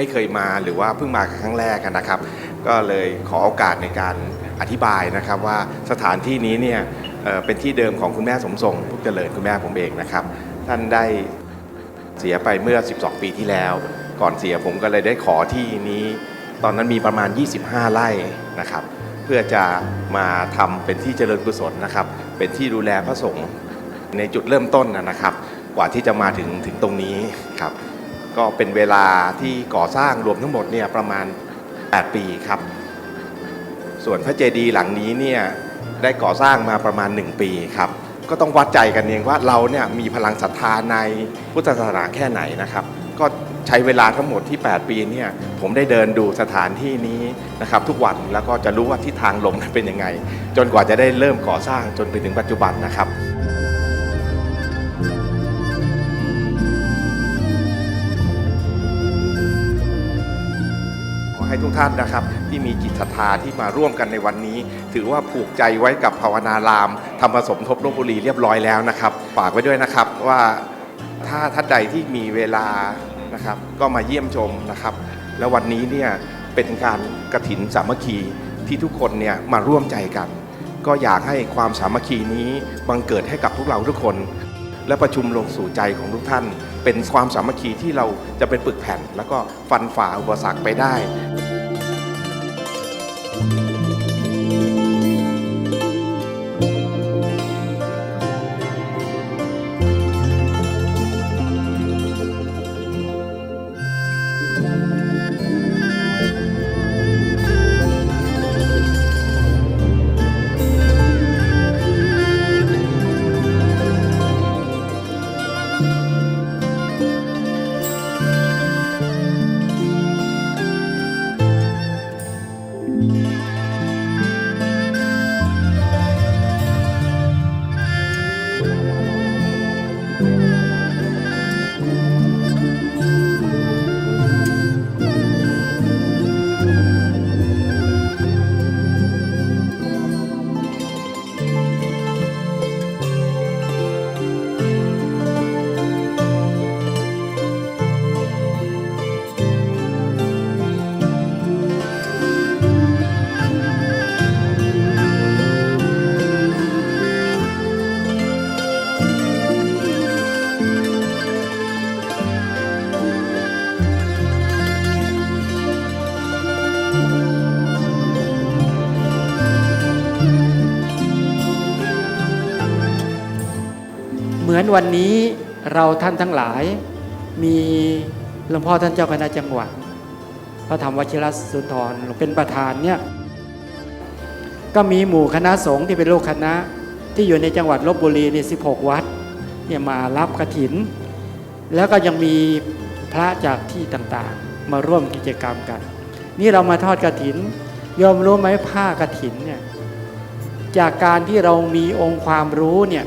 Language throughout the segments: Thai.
ไม่เคยมาหรือว่าเพิ่งมาครั้งแรกกันนะครับ ก็เลยขอโอกาสในการอธิบายนะครับว่าสถานที่นี้เนี่ยเป็นที่เดิมของคุณแม่สมทรงพุกเจริญคุณแม่ผมเองนะครับ ท่านได้เสียไปเมื่อ 12 ปีที่แล้ว ก่อนเสียผมก็เลยได้ขอที่นี้ ตอนนั้นมีประมาณ 25 ไร่นะครับ เพื่อจะมาทำเป็นที่เจริญกุศลนะครับ เป็นที่ดูแลพระสงฆ์ในจุดเริ่มต้นนะนะครับ กว่าที่จะมาถึงถึงตรงนี้ครับ ก็เป็นเวลาที่ก่อสร้างรวมทั้งหมดเนี่ยประมาณ 8 ปีครับ ส่วนพระเจดีย์หลังนี้เนี่ยได้ก่อสร้างมาประมาณ 1 ปีครับ ก็ต้องวัดใจกันเองว่าเราเนี่ยมีพลังศรัทธาในพุทธศาสนาแค่ไหนนะครับ ก็ใช้เวลาทั้งหมดที่ 8 ปีเนี่ยผมได้เดินดูสถานที่นี้นะครับทุกวันแล้วก็จะรู้ว่าทิศทางลมเป็นยังไง จนกว่าจะได้เริ่มก่อสร้างจนไปถึงปัจจุบันนะครับ ทุกท่านนะครับ ที่มีจิตศรัทธาที่มาร่วมกันในวันนี้ ถือว่าผูกใจไว้กับภาวนารามธรรมสมทบลบบุรีเรียบร้อยแล้วนะครับฝากไว้ด้วยนะครับว่าถ้าท่านใดที่มีเวลานะครับ ก็มาเยี่ยมชมนะครับ แล้ววันนี้เนี่ยเป็นการกระถินสามัคคีที่ทุกคนเนี่ยมาร่วมใจกัน ก็อยากให้ความสามัคคีนี้บังเกิดให้กับพวกเราทุกคน และประชุมลงสู่ใจของทุกท่าน เป็นความสามัคคีที่เราจะเป็นปึกแผ่น แล้วก็ฟันฝ่าอุปสรรคไปได้ เหมือนวันนี้เราท่านทั้งหลาย มีหลวงพ่อท่านเจ้าคณะจังหวัด พระธรรมวชิรสุนทรเป็นประธานเนี่ยก็มีหมู่คณะสงฆ์ที่เป็นลูกคณะที่อยู่ในจังหวัดลบบุรีเนี่สิวัดเนี่ยมารับกระถิน แล้วก็ยังมีพระจากที่ต่างๆ มาร่วมกิจกรรมกัน นี่เรามาทอดกระถินยอมรู้ไหมผ้ากระถินเนี่ยจากการที่เรามีองค์ความรู้เนี่ย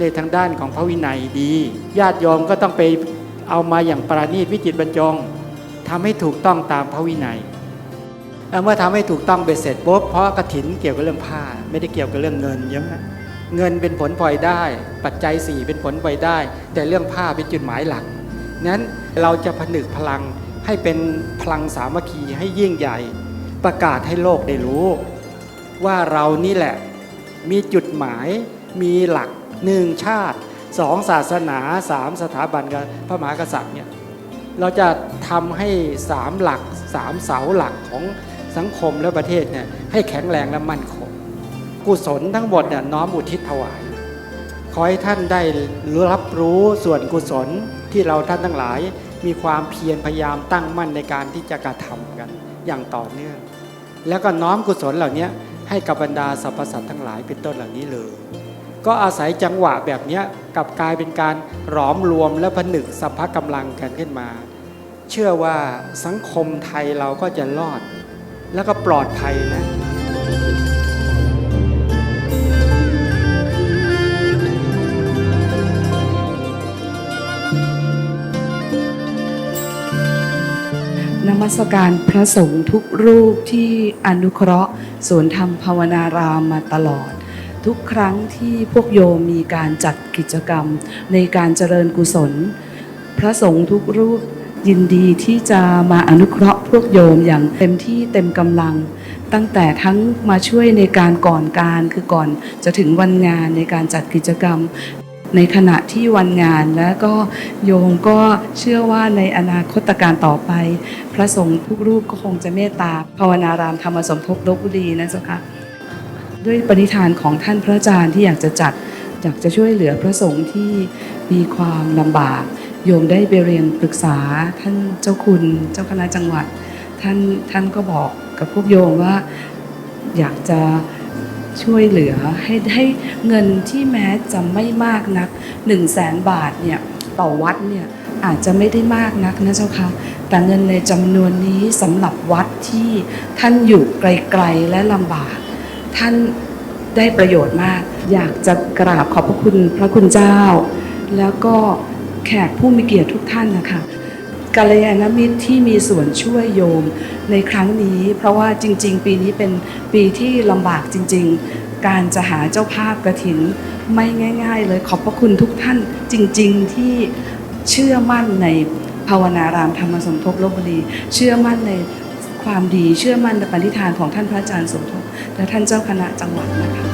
ในทางด้านของพระวินัยดี ญาติโยมก็ต้องไปเอามาอย่างปราณีตวิจิตบรรจงทำให้ถูกต้องตามพระวินัยเมื่อทำให้ถูกต้องเบ็ดเสร็จปุ๊บเพราะกระถินเกี่ยวกับเรื่องผ้า ไม่ได้เกี่ยวกับเรื่องเงินใช่ไหมเงินเป็นผลพลอยได้ ปัจจัยสี่เป็นผลพลอยได้ แต่เรื่องผ้าเป็นจุดหมายหลักนั้นเราจะผนึกพลังให้เป็นพลังสามัคคีให้ยิ่งใหญ่ ประกาศให้โลกได้รู้ ว่าเรานี่แหละมีจุดหมายมีหลัก หนึ่งชาติสองศาสนาสามสถาบันกับพระมหากษัตริย์เนี่ยเราจะทำให้สามหลักสามเสาหลักของสังคมและประเทศเนี่ยให้แข็งแรงและมั่นคงกุศลทั้งหมดเนี่ยน้อมอุทิศถวาย ขอให้ท่านได้รับรู้ส่วนกุศลที่เราท่านทั้งหลาย มีความเพียรพยายามตั้งมั่นในการที่จะกระทำกันอย่างต่อเนื่อง แล้วก็น้อมกุศลเหล่านี้ให้กับบรรดาสรรพสัตว์ทั้งหลายเป็นต้นเหล่านี้เลย ก็อาศัยจังหวะแบบนี้กับกลายเป็นการหลอมรวมและผนึกสัพพะกำลังกันขึ้นมา เชื่อว่าสังคมไทยเราก็จะรอด แล้วก็ปลอดภัยนะนมัสการพระสงฆ์ทุกรูปที่อนุเคราะห์สวนธรรมภาวนารามมาตลอด ทุกครั้งที่พวกโยมมีการจัดกิจกรรม ในการเจริญกุศล พระสงฆ์ทุกรูปยินดีที่จะมาอนุเคราะห์พวกโยมอย่างเต็มที่เต็มกำลัง ตั้งแต่ทั้งมาช่วยในการก่อนการคือก่อนจะถึงวันงานในการจัดกิจกรรม ในขณะที่วันงานแล้วก็โยมก็เชื่อว่าในอนาคตการต่อไป พระสงฆ์ทุกรูปก็คงจะเมตตาภาวนารามธรรมสมทบลบบุรีนะเจ้าค่ะ ด้วยปณิธานของท่านพระอาจารย์ที่อยากจะจัดอยากจะช่วยเหลือพระสงฆ์ที่มีความลำบาก โยมได้ไปเรียนปรึกษาท่านเจ้าคุณเจ้าคณะจังหวัด ท่านท่านก็บอกกับพวกโยมว่าอยากจะช่วยเหลือให้ให้เงินที่แม้จะไม่มากนัก1นึ่งแสนบาทเนี่ยต่อวัดเนี่ยอาจจะไม่ได้มากนักนะเจ้าค่ะแต่เงินในจำนวนนี้สำหรับวัดที่ท่านอยู่ไกลๆและลำบาก ท่านได้ประโยชน์มาก อยากจะกราบขอบพระคุณพระคุณเจ้า แล้วก็แขกผู้มีเกียรติทุกท่านนะคะกัลยาณมิตรที่มีส่วนช่วยโยมในครั้งนี้ เพราะว่าจริง ๆ ปีนี้เป็นปีที่ลำบากจริง ๆ การจะหาเจ้าภาพกระถินไม่ง่าย ๆ เลยขอบพระคุณทุกท่านจริง ๆ ที่เชื่อมั่นในภาวนารามธรรมสมทบลบบุรี เชื่อมั่นใน ความดีเชื่อมั่นในปณิธานของท่านพระอาจารย์สมทบและท่านเจ้าคณะจังหวัดนะคะ